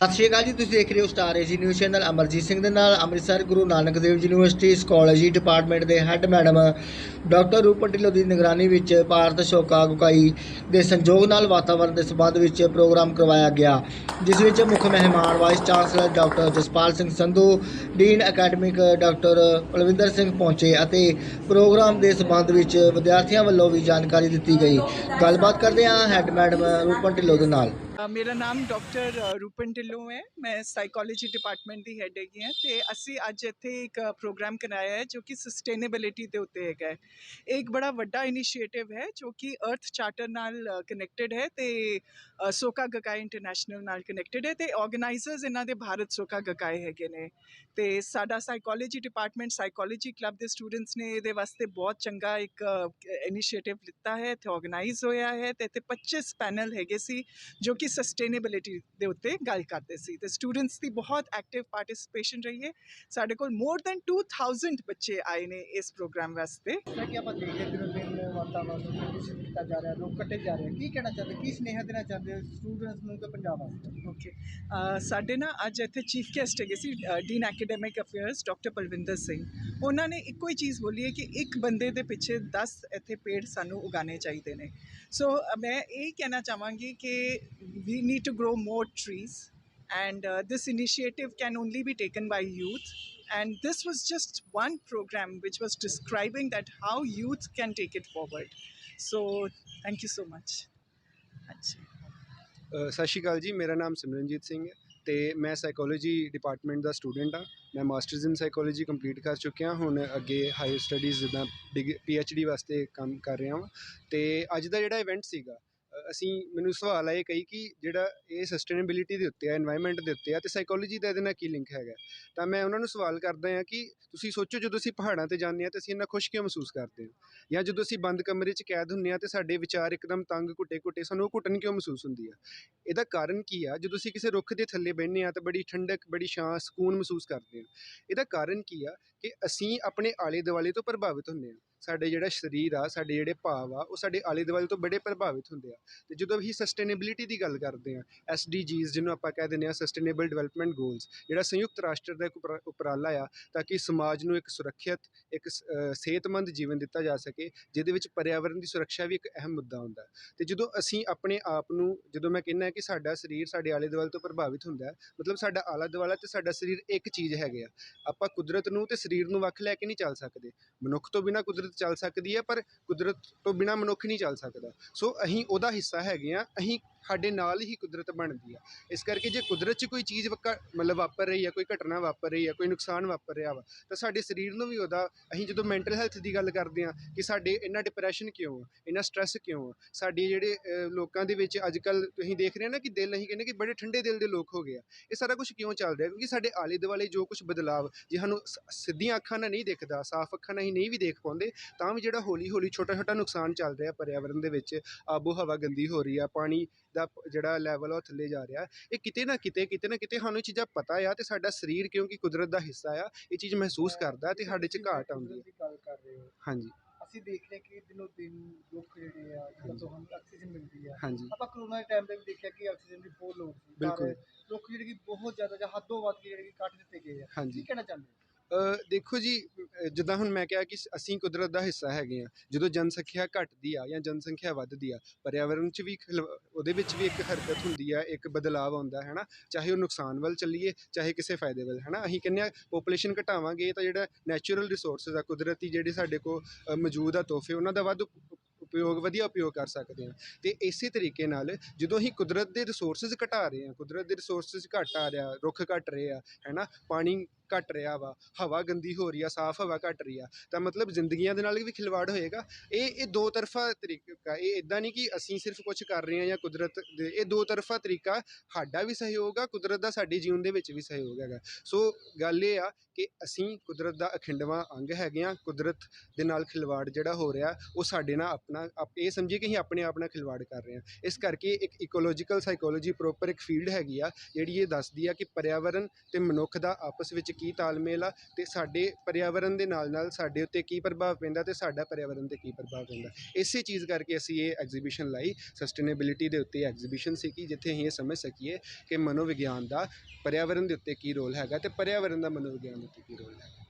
ਸਤਿ ਸ਼੍ਰੀ ਅਕਾਲ ਜੀ, ਤੁਸੀਂ ਦੇਖ ਰਹੇ ਹੋ star AG news channel Amarjeet Singh ਦੇ ਨਾਲ। Amritsar Guru Nanak Dev university psychology department ਦੇ head madam doctor Rupan Dhillon ਦੀ ਨਿਗਰਾਨੀ ਵਿੱਚ ਭਾਰਤ ਸ਼ੋਕਾ ਗੁਕਾਈ ਦੇ ਸੰਯੋਗ ਨਾਲ ਵਾਤਾਵਰਣ ਦੇ ਸੰਬੰਧ ਵਿੱਚ ਪ੍ਰੋਗਰਾਮ ਕਰਵਾਇਆ ਗਿਆ, ਜਿਸ ਵਿੱਚ ਮੁੱਖ ਮਹਿਮਾਨ vice chancellor doctor Jaspal Singh Sandhu, dean academic doctor Kulwinder Singh ਪਹੁੰਚੇ ਅਤੇ ਪ੍ਰੋਗਰਾਮ ਦੇ ਸੰਬੰਧ ਵਿੱਚ ਵਿਦਿਆਰਥੀਆਂ ਵੱਲੋਂ ਵੀ ਜਾਣਕਾਰੀ ਦਿੱਤੀ ਗਈ। ਗੱਲਬਾਤ ਕਰਦੇ ਹਾਂ ਹੈੱਡ ਮੈਡਮ ਰੂਪਨ ਢਿੱਲੋਂ ਦੇ ਨਾਲ। ਮੇਰਾ ਨਾਮ ਡਾਕਟਰ ਰੂਪਨ ਢਿੱਲੋਂ ਹੈ। ਮੈਂ ਸਾਈਕੋਲੋਜੀ ਡਿਪਾਰਟਮੈਂਟ ਦੀ ਹੈੱਡ ਹੈਗੀ ਹਾਂ ਤੇ ਅਸੀਂ ਅੱਜ ਇੱਥੇ ਇੱਕ ਪ੍ਰੋਗਰਾਮ ਕਰਾਇਆ ਹੈ ਜੋ ਕਿ ਸਸਟੇਨੇਬਿਲਿਟੀ ਦੇ ਉੱਤੇ ਹੈਗਾ ਹੈ। ਇਹ ਇੱਕ ਬੜਾ ਵੱਡਾ ਇਨੀਸ਼ੀਏਟਿਵ ਹੈ ਜੋ ਕਿ ਅਰਥ ਚਾਰਟਰ ਨਾਲ ਕਨੈਕਟਡ ਹੈ ਤੇ ਸੋਕਾ ਗਕਾਈ ਇੰਟਰਨੈਸ਼ਨਲ ਨਾਲ ਕਨੈਕਟਡ ਹੈ ਤੇ ਆਰਗੇਨਾਈਜ਼ਰਸ ਇਹਨਾਂ ਦੇ ਭਾਰਤ ਸੋਕਾ ਗਕਾਈ ਹੈਗੇ ਨੇ। ਤੇ ਸਾਡਾ ਸਾਈਕੋਲੋਜੀ ਡਿਪਾਰਟਮੈਂਟ ਸਾਈਕੋਲੋਜੀ ਕਲੱਬ ਦੇ ਸਟੂਡੈਂਟਸ ਨੇ ਇਹਦੇ ਵਾਸਤੇ ਬਹੁਤ ਚੰਗਾ ਇੱਕ ਇਨੀਸ਼ੀਏਟਿਵ ਲਿੱਤਾ ਹੈ, ਇੱਥੇ ਆਰਗੇਨਾਈਜ਼ ਹੋਇਆ ਹੈ ਤੇ ਇੱਥੇ 25 ਪੈਨਲ ਹੈਗੇ ਸੀ ਜੋ ਕਿ ਸਸਟੇਨੇਬਿਲਿਟੀ ਦੇ ਉੱਤੇ ਗੱਲ ਕਰਦੇ ਸੀ। ਤੇ ਸਟੂਡੈਂਟਸ ਦੀ ਬਹੁਤ ਐਕਟਿਵ ਪਾਰਟਿਸਿਪੇਸ਼ਨ ਰਹੀ ਹੈ। ਸਾਡੇ ਕੋਲ ਮੋਰ ਦੈਨ 2000 ਬੱਚੇ ਆਏ ਨੇ ਇਸ ਪ੍ਰੋਗਰਾਮ ਵਾਸਤੇ। ਜਿਵੇਂ ਕਿ ਆਪਾਂ ਦੇਖਦੇ ਦਿਨੋਂ ਦਿਨ ਵਾਤਾਵਰਨ ਨੂੰ ਜਾ ਰਿਹਾ ਲੋਕ ਕੱਟੇ ਜਾ ਰਹੇ ਕੀ ਕਹਿਣਾ ਚਾਹੁੰਦੇ? ਕੀ ਸੁਨੇਹਾ ਦੇਣਾ ਚਾਹੁੰਦੇ ਸਟੂਡੈਂਟਸ ਨੂੰ ਤੇ ਪੰਜਾਬ ਵਾਸਤੇ ਓਕੇ ਸਾਡੇ ਨਾ ਅੱਜ ਇੱਥੇ ਚੀਫ ਗੈਸਟ ਹੈਗੇ ਸੀ dean academic affairs doctor Palwinder Singh ਉਹਨਾਂ ਨੇ ਇੱਕੋ ਹੀ ਚੀਜ਼ ਬੋਲੀ ਹੈ ਕਿ ਇੱਕ ਬੰਦੇ ਦੇ ਪਿੱਛੇ 10 ਇੱਥੇ ਪੇੜ ਸਾਨੂੰ ਉਗਾਉਣੇ ਚਾਹੀਦੇ ਨੇ ਸੋ ਮੈਂ ਇਹ ਕਹਿਣਾ ਚਾਹਾਂਗੀ ਕਿ we need to grow more trees and uh, this initiative can only be taken by youth and this was just one program which was describing that how youth can take it forward so thank you so much Achha. ਸਤਿ ਸ਼੍ਰੀ ਅਕਾਲ ਜੀ, ਮੇਰਾ ਨਾਮ ਸਿਮਰਨਜੀਤ ਸਿੰਘ ਹੈ ਅਤੇ ਮੈਂ psychology department ਦਾ student ਹਾਂ। ਮੈਂ masters ਇਨ psychology complete ਕਰ ਚੁੱਕਿਆ, ਹੁਣ ਅੱਗੇ ਹਾਇਰ ਸਟੱਡੀਜ਼ ਜਿੱਦਾਂ ਡੀ ਵਾਸਤੇ ਕੰਮ ਕਰ ਰਿਹਾ ਹਾਂ ਅਤੇ ਅੱਜ ਦਾ ਜਿਹੜਾ ਇਵੈਂਟ ਸੀਗਾ ਅਸੀਂ, ਮੈਨੂੰ ਸਵਾਲ ਆਏ ਕਈ ਕਿ ਜਿਹੜਾ ਇਹ ਸਸਟੇਨੇਬਿਲਿਟੀ ਦੇ ਉੱਤੇ ਆ এনवायरमेंट ਦੇ ਉੱਤੇ ਆ ਤੇ ਸਾਈਕੋਲੋਜੀ ਦਾ ਇਹਦੇ ਨਾਲ ਕੀ ਲਿੰਕ ਹੈਗਾ? ਤਾਂ ਮੈਂ ਉਹਨਾਂ ਨੂੰ ਸਵਾਲ ਕਰਦਾ ਹਾਂ ਕਿ ਤੁਸੀਂ ਸੋਚੋ ਜਦੋਂ ਅਸੀਂ ਪਹਾੜਾਂ ਤੇ ਜਾਂਦੇ ਹਾਂ ਤੇ ਅਸੀਂ ਇੰਨਾ ਖੁਸ਼ ਕਿਉਂ ਮਹਿਸੂਸ ਕਰਦੇ ਹਾਂ? ਜਾਂ ਜਦੋਂ ਅਸੀਂ ਬੰਦ ਕਮਰੇ 'ਚ ਕੈਦ ਹੁੰਨੇ ਆ ਤੇ ਸਾਡੇ ਵਿਚਾਰ ਇੱਕਦਮ ਤੰਗ ਘੁੱਟੇ-ਘੁੱਟੇ, ਸਾਨੂੰ ਉਹ ਘੁੱਟਣ ਕਿਉਂ ਮਹਿਸੂਸ ਹੁੰਦੀ ਆ? ਇਹਦਾ ਕਾਰਨ ਕੀ ਆ? ਜਦੋਂ ਅਸੀਂ ਕਿਸੇ ਰੁੱਖ ਦੇ ਥੱਲੇ ਬੈਠਨੇ ਆ ਤਾਂ ਬੜੀ ਠੰਡਕ, ਬੜੀ ਛਾਂ, ਸਕੂਨ ਮਹਿਸੂਸ ਕਰਦੇ ਆ ਇਹਦਾ ਕਾਰਨ ਕੀ ਆ? ਕਿ ਅਸੀਂ ਆਪਣੇ ਆਲੇ-ਦੁਆਲੇ ਤੋਂ ਪ੍ਰਭਾਵਿਤ ਹੁੰਨੇ ਆ ਸਾਡੇ ਜਿਹੜਾ ਸਰੀਰ ਆ, ਸਾਡੇ ਜਿਹੜੇ ਭਾਵ ਆ, ਉਹ ਸਾਡੇ ਆਲੇ ਦੁਆਲੇ ਤੋਂ ਬੜੇ ਪ੍ਰਭਾਵਿਤ ਹੁੰਦੇ ਆ। ਤੇ ਜਦੋਂ ਅਸੀਂ ਸਸਟੇਨੇਬਿਲਿਟੀ ਦੀ ਗੱਲ ਕਰਦੇ ਆ ਜੀਜ਼ ਜਿਹਨੂੰ ਆਪਾਂ ਕਹਿ ਦਿੰਦੇ ਆ ਸਸਟੇਨੇਬਲ ਡਿਵੈਲਪਮੈਂਟ ਗੋਲਸ ਜਿਹੜਾ ਸੰਯੁਕਤ ਰਾਸ਼ਟਰ ਦਾ ਇੱਕ ਉਪਰਾ- ਉਪਰਾਲਾ ਆ, ਤਾਂ ਕਿ ਸਮਾਜ ਨੂੰ ਇੱਕ ਸੁਰੱਖਿਅਤ, ਇੱਕ ਸਿਹਤਮੰਦ ਜੀਵਨ ਦਿੱਤਾ ਜਾ ਸਕੇ, ਜਿਹਦੇ ਵਿੱਚ ਪਰਿਆਵਰਨ ਦੀ ਸੁਰੱਖਿਆ ਵੀ ਇੱਕ ਅਹਿਮ ਮੁੱਦਾ ਹੁੰਦਾ। ਹੈ ਤੇ ਜਦੋਂ ਅਸੀਂ ਆਪਣੇ ਆਪ ਨੂੰ, ਜਦੋਂ ਮੈਂ ਕਹਿੰਦਾ ਕਿ ਸਾਡਾ ਸਰੀਰ ਸਾਡੇ ਆਲੇ ਦੁਆਲੇ ਤੋਂ ਪ੍ਰਭਾਵਿਤ ਹੁੰਦਾ ਮਤਲਬ ਸਾਡਾ ਆਲਾ ਦੁਆਲਾ ਤੇ ਸਾਡਾ ਸਰੀਰ ਇੱਕ ਚੀਜ਼ ਹੈਗੇ ਆ। ਆਪਾਂ ਕੁਦਰਤ ਨੂੰ ਤੇ ਸਰੀਰ ਨੂੰ ਵੱਖ ਲੈ ਕੇ ਨਹੀਂ ਚੱਲ ਸਕਦੇ। ਮਨੁੱਖ ਤੋਂ ਬਿਨਾ ਕੁਦਰਤ ਚੱਲ ਸਕਦੀ ਹੈ ਪਰ ਕੁਦਰਤ ਤੋਂ ਬਿਨਾ ਮਨੁੱਖ ਨਹੀਂ ਚੱਲ ਸਕਦਾ। ਸੋ ਅਸੀਂ ਉਹਦਾ ਹਿੱਸਾ ਹੈਗੇ ਆ ਅਸੀਂ ਸਾਡੇ ਨਾਲ ਹੀ ਕੁਦਰਤ ਬਣਦੀ ਆ ਇਸ ਕਰਕੇ ਜੇ ਕੁਦਰਤ 'ਚ ਕੋਈ ਚੀਜ਼ ਵਕਾ- ਮਤਲਬ ਵਾਪਰ ਰਹੀ ਆ ਕੋਈ ਘਟਨਾ ਵਾਪਰ ਰਹੀ ਆ ਕੋਈ ਨੁਕਸਾਨ ਵਾਪਰ ਰਿਹਾ ਵਾ ਤਾਂ ਸਾਡੇ ਸਰੀਰ ਨੂੰ ਵੀ ਉਹਦਾ ਅਸੀਂ ਜਦੋਂ ਮੈਂਟਲ ਹੈਲਥ ਦੀ ਗੱਲ ਕਰਦੇ ਆ ਕਿ ਸਾਡੇ ਇੰਨਾ ਡਿਪਰੈਸ਼ਨ ਕਿਉਂ ਆ ਇੰਨਾ ਸਟ੍ਰੈਸ ਕਿਉਂ ਆ ਸਾਡੇ ਜਿਹੜੇ ਅ, ਲੋਕਾਂ ਦੇ ਵਿੱਚ ਅੱਜ ਕੱਲ ਤੁਸੀਂ ਦੇਖ ਰਹੇ ਹੋ ਨਾ ਕਿ ਦਿਲ ਅਸੀਂ ਕਹਿੰਦੇ ਕਿ ਬੜੇ ਠੰਡੇ ਦਿਲ ਦੇ ਲੋਕ ਹੋ ਗਏ ਆ। ਇਹ ਸਾਰਾ ਕੁਝ ਕਿਉਂ ਚੱਲ ਰਿਹਾ? ਕਿਉਂਕਿ ਸਾਡੇ ਆਲੇ ਦੁਆਲੇ ਜੋ ਕੁਝ ਬਦਲਾਵ ਜੇ ਸਾਨੂੰ ਸ- ਸਿੱਧੀਆਂ ਅੱਖਾਂ ਨਾਲ ਨਹੀਂ ਦਿਖਦਾ ਸਾਫ਼ ਅੱਖਾਂ ਨਾਲ ਅਸੀਂ ਨਹੀਂ ਵੀ ਦੇਖ ਪਾਉਂਦੇ ਤਾਂ ਵੀ ਜਿਹੜਾ ਹੌਲੀ ਹੌਲੀ ਛੋਟਾ ਛੋਟਾ ਨੁਕਸਾਨ ਚੱਲ ਰਿਹਾ ਪਰਿਆਵਰਨ ਦੇ ਵਿੱਚ ਆਬੋ ਹਵਾ ਗੰਦੀ ਹੋ ਰਹੀ ਆ ਪਾਣੀ ਦਾ ਜਿਹੜਾ ਲੈਵਲ ਆ ਉਹ ਥੱਲੇ ਜਾ ਰਿਹਾ। ਇਹ ਕਿਤੇ ਨਾ ਕਿਤੇ ਕਿਤੇ ਨਾ ਕਿਤੇ ਸਾਨੂੰ ਇਹ ਚੀਜ਼ਾਂ ਪਤਾ ਆ ਤੇ ਸਾਡਾ ਸਰੀਰ ਕਿਉਂਕਿ ਕੁਦਰਤ ਦਾ ਹਿੱਸਾ ਆ ਇਹ ਚੀਜ਼ ਮਹਿਸੂਸ ਕਰਦਾ ਤੇ ਸਾਡੇ 'ਚ ਘਾਟ ਆਉਂਦੀ ਹੈ ਗੱਲ ਕਰ ਰਹੇ ਹੋ ਹਾਂਜੀ। ਅਸੀਂ ਦੇਖ ਰਹੇ ਕਿ ਦਿਨੋਂ ਦਿਨ ਲੋਕ ਜਿਹੜੇ ਆ ਜਦੋਂ ਸਾਨੂੰ ਆਕਸੀਜਨ ਮਿਲਦੀ ਆ। ਹਾਂਜੀ। ਆਪਾਂ ਕਰੋਨਾ ਦੇ ਟਾਈਮ ਤੇ ਵੀ ਦੇਖਿਆ ਕਿ ਆਕਸੀਜਨ ਦੀ ਬਹੁਤ ਲੋੜ ਸੀ। ਪਰ ਬਿਲਕੁਲ। ਲੋਕ ਜਿਹੜੇ ਕਿ ਬਹੁਤ ਜ਼ਿਆਦਾ ਜਾਂ ਹੱਦੋਂ ਵੱਧ ਕੇ ਜਿਹੜੇ ਕਿ ਕੱਟ ਦਿੱਤੇ ਗਏ ਆ। ਹਾਂਜੀ। ਕੀ ਕਹਿਣਾ ਚਾਹੁੰਦੇ ਹੋ? ਅ, ਦੇਖੋ ਜੀ ਜਿੱਦਾਂ ਹੁਣ ਮੈਂ ਕਿਹਾ ਕਿ ਅਸੀਂ ਕੁਦਰਤ ਦਾ ਹਿੱਸਾ ਹੈਗੇ ਹਾਂ, ਜਦੋਂ ਜਨਸੰਖਿਆ ਘਟਦੀ ਆ ਜਾਂ ਜਨਸੰਖਿਆ ਵੱਧਦੀ ਆ, ਪਰਿਆਵਰਨ 'ਚ ਵੀ ਖਿਲ- ਉਹਦੇ ਵਿੱਚ ਵੀ ਇੱਕ ਹਰਕਤ ਹੁੰਦੀ ਆ, ਇੱਕ ਬਦਲਾਵ ਆਉਂਦਾ ਹੈ ਨਾ ਚਾਹੇ ਉਹ ਨੁਕਸਾਨ ਵੱਲ ਚੱਲੀਏ, ਚਾਹੇ ਕਿਸੇ ਫਾਇਦੇ ਵੱਲ ਹੈ ਨਾ ਅਸੀਂ ਕਹਿੰਦੇ ਹਾਂ ਪੋਪੂਲੇਸ਼ਨ ਘਟਾਵਾਂਗੇ ਤਾਂ ਜਿਹੜਾ ਨੈਚੁਰਲ ਰਿਸੋਰਸਸ ਆ, ਕੁਦਰਤੀ ਜਿਹੜੇ ਸਾਡੇ ਕੋਲ ਮੌਜੂਦ ਆ ਤੋਹਫੇ, ਉਹਨਾਂ ਦਾ ਵੱਧ ਉਪਯੋਗ, ਵਧੀਆ ਉਪਯੋਗ ਕਰ ਸਕਦੇ ਹਾਂ। ਤੇ ਇਸੇ ਤਰੀਕੇ ਨਾਲ ਜਦੋਂ ਅਸੀਂ ਕੁਦਰਤ ਦੇ ਰਿਸੋਰਸਸ ਘਟਾ ਰਹੇ ਹਾਂ, ਕੁਦਰਤ ਦੇ ਰਿਸੋਰਸਸ ਘਟ ਆ ਰਿਹਾ, ਰੁੱਖ ਘਟ ਰਹੇ ਆ, ਹੈਨਾ? ਪਾਣੀ ਘਟ ਰਿਹਾ ਵਾ, ਹਵਾ ਗੰਦੀ ਹੋ ਰਹੀ ਆ, ਸਾਫ਼ ਹਵਾ ਘਟ ਰਹੀ ਆ, ਤਾਂ ਮਤਲਬ ਜ਼ਿੰਦਗੀਆਂ ਦੇ ਨਾਲ ਵੀ ਖਿਲਵਾੜ ਹੋਏਗਾ। ਇਹ ਇਹ ਦੋ ਤਰਫਾ ਤਰੀਕਾ, ਇਹ ਇਦਾਂ ਨਹੀਂ ਕਿ ਅਸੀਂ ਸਿਰਫ ਕੁਝ ਕਰ ਰਹੇ ਹਾਂ ਜਾਂ ਕੁਦਰਤ ਦੇ, ਇਹ ਦੋ ਤਰਫਾ ਤਰੀਕਾ ਸਾਡਾ ਵੀ ਸਹਿਯੋਗ ਆ, ਕੁਦਰਤ ਦਾ ਸਾਡੇ ਜੀਵਨ ਦੇ ਵਿੱਚ ਵੀ ਸਹਿਯੋਗ ਹੈਗਾ। ਸੋ ਗੱਲ ਇਹ ਆ ਕਿ ਅਸੀਂ ਕੁਦਰਤ ਦਾ ਅਖੰਡਵਾ ਅੰਗ ਹੈਗੇ ਆ ਕੁਦਰਤ ਦੇ ਨਾਲ ਖਿਲਵਾੜ ਜਿਹੜਾ ਹੋ ਰਿਹਾ, ਉਹ ਸਾਡੇ ਨਾਲ ਆਪਣਾ, ਆਪ, ਇਹ ਸਮਝੀਏ ਕਿ ਅਸੀਂ ਆਪਣੇ ਆਪ ਨਾਲ ਖਿਲਵਾੜ ਕਰ ਰਹੇ ਹਾਂ। ਇਸ ਕਰਕੇ ਇੱਕ ਇਕੋਲੋਜੀਕਲ ਸਾਈਕੋਲੋਜੀ ਪ੍ਰੋਪਰ ਇੱਕ ਫੀਲਡ ਹੈਗੀ ਆ, ਜਿਹੜੀ ਇਹ ਦੱਸਦੀ ਆ ਕਿ ਪਰਿਆਵਰਨ ਤੇ ਮਨੁੱਖ ਦਾ ਆਪਸ ਵਿੱਚ ਕੀ ਤਾਲਮੇਲ ਆ ਅਤੇ ਸਾਡੇ ਪਰਿਆਵਰਨ ਦੇ ਨਾਲ ਨਾਲ ਸਾਡੇ ਉੱਤੇ ਕੀ ਪ੍ਰਭਾਵ ਪੈਂਦਾ ਅਤੇ ਸਾਡਾ ਪਰਿਆਵਰਨ ਤੇ ਕੀ ਪ੍ਰਭਾਵ ਪੈਂਦਾ। ਇਸੇ ਚੀਜ਼ ਕਰਕੇ ਅਸੀਂ ਇਹ ਐਗਜ਼ੀਬਿਸ਼ਨ ਲਾਈ ਸਸਟੇਨੇਬਿਲਿਟੀ ਦੇ ਉੱਤੇ ਐਗਜ਼ੀਬਿਸ਼ਨ ਸੀਗੀ, ਜਿੱਥੇ ਅਸੀਂ ਇਹ ਸਮਝ ਸਕੀਏ ਕਿ ਮਨੋਵਿਗਿਆਨ ਦਾ ਪਰਿਆਵਰਨ ਦੇ ਉੱਤੇ ਕੀ ਰੋਲ ਹੈਗਾ ਅਤੇ ਪਰਿਆਵਰਨ ਦਾ ਮਨੋਵਿਗਿਆਨ ਦੇ ਉੱਤੇ ਕੀ ਰੋਲ ਹੈਗਾ।